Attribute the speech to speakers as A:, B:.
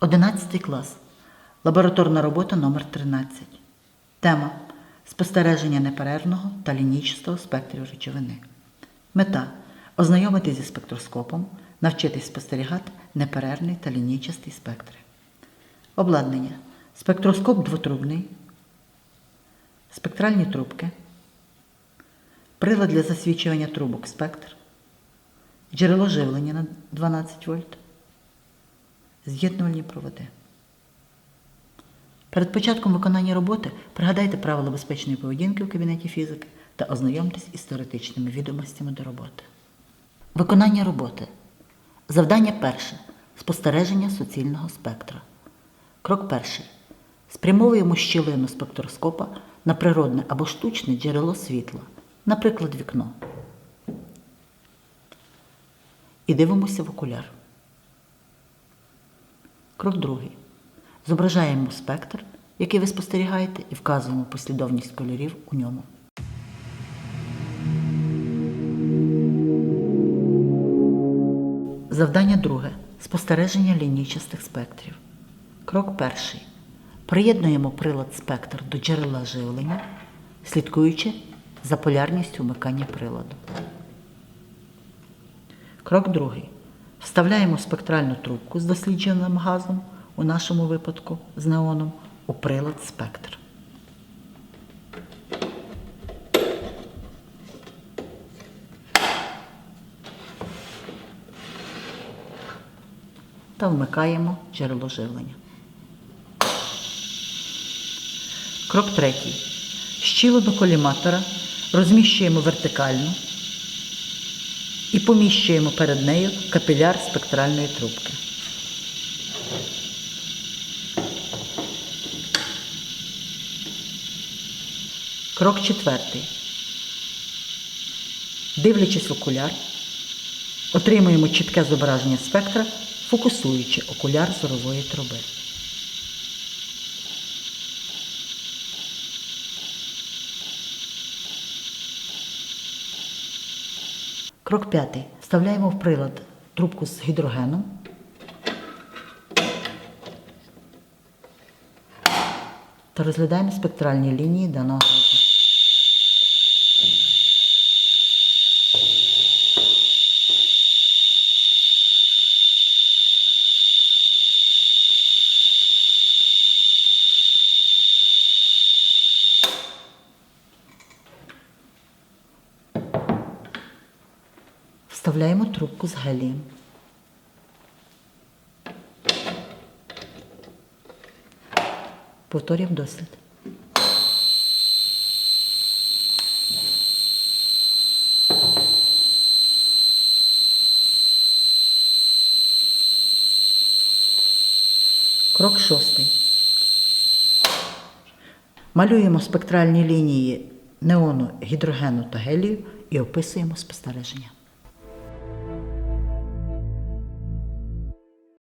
A: 11 клас. Лабораторна робота номер 13. Тема спостереження неперервного та лінійчастого спектрів речовини. Мета ознайомитись зі спектроскопом, навчитись спостерігати неперервний та лінійчастий спектри. Обладнання. Спектроскоп двотрубний, спектральні трубки, прилад для засвічування трубок спектр, джерело живлення на 12 вольт, з'єднувальні проводи. Перед початком виконання роботи пригадайте правила безпечної поведінки в кабінеті фізики та ознайомтесь із теоретичними відомостями до роботи. Виконання роботи. Завдання перше. Спостереження суцільного спектра. Крок перший. Спрямовуємо щілину спектроскопа на природне або штучне джерело світла, наприклад, вікно. І дивимося в окуляр. Крок другий. Зображаємо спектр, який ви спостерігаєте, і вказуємо послідовність кольорів у ньому. Завдання друге. Спостереження лінійчастих спектрів. Крок перший. Приєднуємо прилад спектр до джерела живлення, слідкуючи за полярністю вмикання приладу. Крок другий. Вставляємо спектральну трубку з дослідженим газом, у нашому випадку з неоном, у прилад спектр. Та вмикаємо джерело живлення. Крок третій. Щілину коліматора розміщуємо вертикально і поміщуємо перед нею капіляр спектральної трубки. Крок четвертий. Дивлячись в окуляр, отримуємо чітке зображення спектра, фокусуючи окуляр зорової труби. Крок п'ятий. Вставляємо в прилад трубку з гідрогеном. Та розглядаємо спектральні лінії даного. Вставляємо трубку з гелієм. Повторюємо дослід. Крок шостий. Малюємо спектральні лінії неону, гідрогену та гелію і описуємо спостереження.